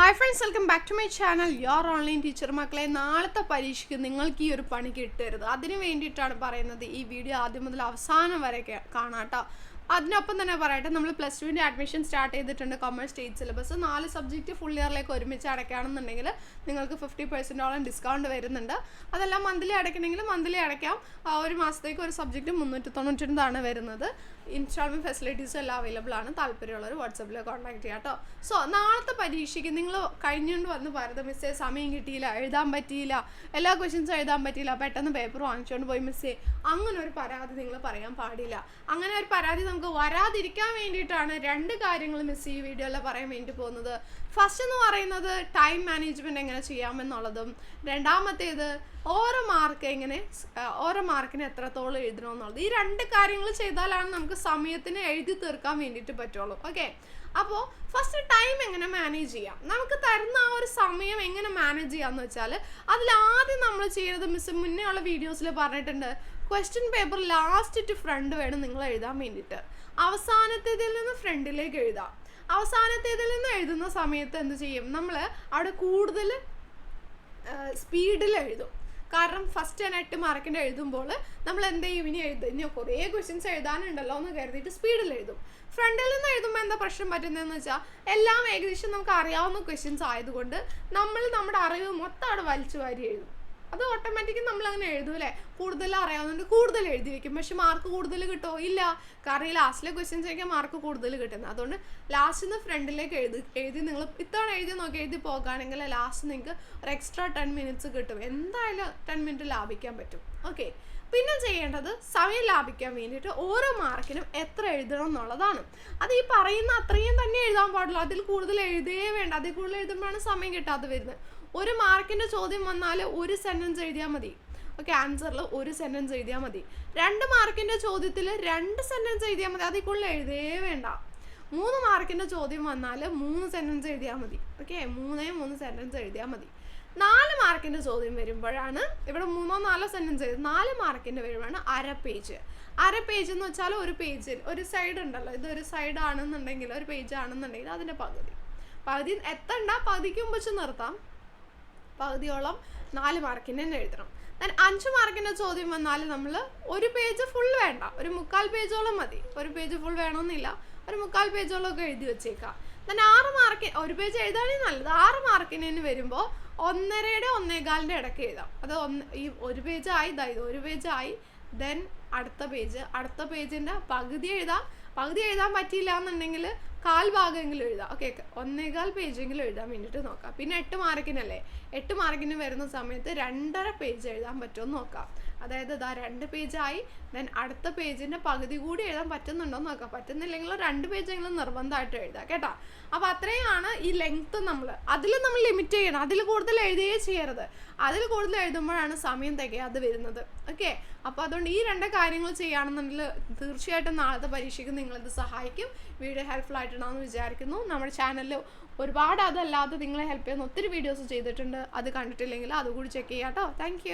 Hi friends welcome back to my channel your online teacher മക്കളെ നാളത്തെ പരീക്ഷയ്ക്ക് നിങ്ങൾക്ക് ഈ ഒരു പണി കിട്ടരുത്. അതിന് വേണ്ടിയിട്ടാണ് പറയുന്നത് ഈ വീഡിയോ ആദ്യം മുതൽ അവസാനം വരെ കാണാട്ടോ. അതിനൊപ്പം തന്നെ പറയട്ടെ നമ്മൾ പ്ലസ് ടുവിന്റെ അഡ്മിഷൻ സ്റ്റാർട്ട് ചെയ്തിട്ടുണ്ട് കൊമേഴ്സ് സ്റ്റേറ്റ് സിലബസ് നാല് സബ്ജക്റ്റ് ഫുൾ ഇയറിലേക്ക് ഒരുമിച്ച് അടയ്ക്കുകയാണെന്നുണ്ടെങ്കിൽ നിങ്ങൾക്ക് ഫിഫ്റ്റി പെർസെന്റോളം ഡിസ്കൗണ്ട് വരുന്നുണ്ട്. അതെല്ലാം മന്ത്ലി അടയ്ക്കണമെങ്കിൽ മന്ത്ലി അടയ്ക്കാം. ഒരു മാസത്തേക്ക് ഒരു സബ്ജക്റ്റ് മുന്നൂറ്റി തൊണ്ണൂറ്റൊൻപതാണ് വരുന്നത്. ഇൻസ്റ്റാൾമെന്റ് ഫെസിലിറ്റീസും എല്ലാം അവൈലബിൾ ആണ്. താല്പര്യമുള്ളവർ വാട്സപ്പിൽ കോൺടാക്ട് ചെയ്യാം കേട്ടോ സോ നാളത്തെ പരീക്ഷയ്ക്ക് നിങ്ങൾ കഴിഞ്ഞുകൊണ്ട് വന്ന് പറയുന്നത് മിസ്സേ സമയം കിട്ടിയില്ല എഴുതാൻ പറ്റിയില്ല എല്ലാ ക്വസ്റ്റ്യൻസും എഴുതാൻ പറ്റിയില്ല പെട്ടെന്ന് പേപ്പർ വാങ്ങിച്ചുകൊണ്ട് പോയി മിസ്സേ അങ്ങനെ ഒരു പരാതി നിങ്ങൾ പറയാൻ പാടില്ല. അങ്ങനെ ഒരു പരാതി നമുക്ക് വരാതിരിക്കാൻ വേണ്ടിയിട്ടാണ് രണ്ട് കാര്യങ്ങൾ മിസ് ഈ വീഡിയോയിൽ പറയാൻ വേണ്ടി പോകുന്നത്. ഫസ്റ്റ് എന്ന് പറയുന്നത് ടൈം മാനേജ്മെന്റ് എങ്ങനെ ചെയ്യാമെന്നുള്ളതും രണ്ടാമത്തേത് ഓരോ മാർക്ക് എങ്ങനെ ഓരോ മാർക്കിന് എത്രത്തോളം എഴുതണമെന്നുള്ളത് ഈ രണ്ട് കാര്യങ്ങൾ ചെയ്താലാണ് നമുക്ക് സമയത്തിന് എഴുതി തീർക്കാൻ വേണ്ടിയിട്ട് പറ്റുള്ളൂ. ഓക്കെ അപ്പോൾ ഫസ്റ്റ് ടൈം എങ്ങനെ മാനേജ് ചെയ്യാം? നമുക്ക് തരുന്ന ആ ഒരു സമയം എങ്ങനെ മാനേജ് ചെയ്യാമെന്ന് വെച്ചാൽ അതിലാദ്യം നമ്മൾ ചെയ്യുന്നത് മിസ് മുന്നേ ഉള്ള വീഡിയോസിൽ പറഞ്ഞിട്ടുണ്ട്. Question paper last to front വേണം നിങ്ങൾ എഴുതാൻ വേണ്ടിയിട്ട്. അവസാനത്തേതിൽ നിന്ന് ഫ്രണ്ടിലേക്ക് എഴുതാം. അവസാനത്തേതിൽ നിന്ന് എഴുതുന്ന സമയത്ത് എന്ത് ചെയ്യും? നമ്മൾ അവിടെ കൂടുതൽ സ്പീഡിൽ എഴുതും. കാരണം ഫസ്റ്റ് ഞാൻ മാർക്കിന്റെ എഴുതുമ്പോൾ നമ്മൾ എന്ത് ചെയ്യും? ഇനി എഴുതും ഇനി കുറേ ക്വസ്റ്റ്യൻസ് എഴുതാനുണ്ടല്ലോ എന്ന് കരുതിയിട്ട് സ്പീഡിൽ എഴുതും. ഫ്രണ്ടിൽ നിന്ന് എഴുതുമ്പോൾ എന്താ പ്രശ്നം പറ്റുന്നതെന്ന് വെച്ചാൽ എല്ലാം ഏകദേശം നമുക്ക് അറിയാവുന്ന ക്വസ്റ്റ്യൻസ് ആയതുകൊണ്ട് നമ്മൾ നമ്മുടെ അറിവ് മൊത്തം അവിടെ വലിച്ചു വാരി എഴുതും. അത് ഓട്ടോമാറ്റിക്കും നമ്മൾ അങ്ങനെ എഴുതൂലേ കൂടുതൽ അറിയാവുന്നതുകൊണ്ട് കൂടുതൽ എഴുതി വെക്കും. പക്ഷെ മാർക്ക് കൂടുതൽ കിട്ടുമോ ഇല്ല. കാരണം ഈ ലാസ്റ്റിലെ ക്വസ്റ്റ്യൻസ് ആയിരിക്കും മാർക്ക് കൂടുതൽ കിട്ടുന്നത് അതുകൊണ്ട് ലാസ്റ്റ് നിന്ന് ഫ്രണ്ടിലേക്ക് എഴുതി എഴുതി നിങ്ങൾ ഇത്തവണ എഴുതി നോക്കി എഴുതി പോകുകയാണെങ്കിൽ ലാസ്റ്റ് നിങ്ങൾക്ക് ഒരു എക്സ്ട്രാ ടെൻ മിനിറ്റ്സ് കിട്ടും. എന്തായാലും ടെൻ മിനിറ്റ് ലാഭിക്കാൻ പറ്റും. ഓക്കെ പിന്നെ ചെയ്യേണ്ടത് സമയം ലാഭിക്കാൻ വേണ്ടിയിട്ട് ഓരോ മാർക്കിനും എത്ര എഴുതണം എന്നുള്ളതാണ്. അത് ഈ പറയുന്ന അത്രയും തന്നെ എഴുതാൻ പാടുള്ളൂ. അതിൽ കൂടുതൽ എഴുതേ വേണ്ട. അതിൽ കൂടുതൽ എഴുതുമ്പോഴാണ് സമയം കിട്ടാതെ വരുന്നത് ഒരു മാർക്കിന്റെ ചോദ്യം വന്നാൽ ഒരു സെന്റൻസ് എഴുതിയാൽ മതി. ഓക്കെ ആൻസറിൽ ഒരു സെന്റൻസ് എഴുതിയാൽ മതി. രണ്ട് മാർക്കിന്റെ ചോദ്യത്തിൽ രണ്ട് സെന്റൻസ് എഴുതിയാൽ മതി. കൂടുതൽ എഴുതേ വേണ്ട. മൂന്ന് മാർക്കിന്റെ ചോദ്യം വന്നാൽ മൂന്ന് സെന്റൻസ് എഴുതിയാൽ മതി. ഓക്കെ മൂന്നേ മൂന്ന് സെന്റൻസ് എഴുതിയാൽ മതി. നാല് മാർക്കിന്റെ ചോദ്യം വരുമ്പോഴാണ് ഇവിടെ മൂന്നോ നാലോ സെന്റൻസ് എഴുതി നാല് മാർക്കിന്റെ വരുമ്പോഴാണ് അര പേജ് അര പേജ് എന്ന് വെച്ചാൽ ഒരു പേജിൽ ഒരു സൈഡ് ഉണ്ടല്ലോ. ഒരു സൈഡ് ആണെന്നുണ്ടെങ്കിൽ ഒരു പേജ് ആണെന്നുണ്ടെങ്കിൽ അതിന്റെ പകുതി. പകുതി എത്തണ്ട. പകുതിക്ക് മുമ്പ് നിർത്താം. പകുതിയോളം നാല് മാർക്കിന് തന്നെ എഴുതണം. ദെൻ അഞ്ച് മാർക്കിന്റെ ചോദ്യം വന്നാൽ നമ്മൾ ഒരു പേജ് ഫുൾ വേണ്ട. ഒരു മുക്കാൽ പേജോളം മതി. ഒരു പേജ് ഫുൾ വേണമെന്നില്ല ഒരു മുക്കാൽ പേജോളം ഒക്കെ എഴുതി വെച്ചേക്കാം. ദെൻ ആറ് മാർക്ക് ഒരു പേജ് എഴുതാണെങ്കിൽ നല്ലത്. ആറ് മാർക്കിന് വരുമ്പോൾ ഒന്നരയുടെ ഒന്നേകാലിന്റെ ഇടയ്ക്ക് എഴുതാം. അത് ഒന്ന് ഈ ഒരു പേജ് ആയി ഇതാ ഇത് ഒരു പേജ് ആയി ദെൻ അടുത്ത പേജ് അടുത്ത പേജിന്റെ പകുതി എഴുതാം. പകുതി എഴുതാൻ പറ്റിയില്ല എന്നുണ്ടെങ്കിൽ കാൽ ഭാഗമെങ്കിലും എഴുതാം ഓക്കെ ഒന്നേകാൽ പേജെങ്കിലും എഴുതാൻ വേണ്ടിയിട്ട് നോക്കാം. പിന്നെ എട്ട് മാർക്കിനല്ലേ എട്ട് മാർക്കിന് വരുന്ന സമയത്ത് രണ്ടര പേജ് എഴുതാൻ പറ്റുമെന്ന് നോക്കാം. അതായത് ഇതാ രണ്ട് പേജായി ദെൻ അടുത്ത പേജിന്റെ പകുതി കൂടി എഴുതാൻ പറ്റുന്നുണ്ടോ എന്ന് നോക്കാം. പറ്റുന്നില്ലെങ്കിൽ രണ്ട് പേജെങ്കിലും നിർബന്ധമായിട്ട് എഴുതാം കേട്ടോ. അപ്പോൾ അത്രയാണ് ഈ ലെങ്ത്ത് നമ്മൾ. അതിൽ നമ്മൾ ലിമിറ്റ് ചെയ്യണം. അതിൽ കൂടുതൽ എഴുതുകയേ ചെയ്യരുത്. അതിൽ കൂടുതൽ എഴുതുമ്പോഴാണ് സമയം തികയാതെ വരുന്നത്. ഓക്കെ അപ്പോൾ അതുകൊണ്ട് ഈ രണ്ട് കാര്യങ്ങൾ ചെയ്യുകയാണെന്നുണ്ടെങ്കിൽ തീർച്ചയായിട്ടും നാളത്തെ പരീക്ഷയ്ക്ക് നിങ്ങളിത് സഹായിക്കും. വീഡിയോ ഹെൽപ്ഫുൾ എന്ന് വിചാരിക്കുന്നു. നമ്മുടെ ചാനലിൽ ഒരുപാട് അതല്ലാതെ നിങ്ങളെ ഹെൽപ്പ് ചെയ്യുന്ന ഒത്തിരി വീഡിയോസ് ചെയ്തിട്ടുണ്ട്. അത് കണ്ടിട്ടില്ലെങ്കിൽ അതുകൂടി ചെക്ക് ചെയ്യാം കേട്ടോ. താങ്ക്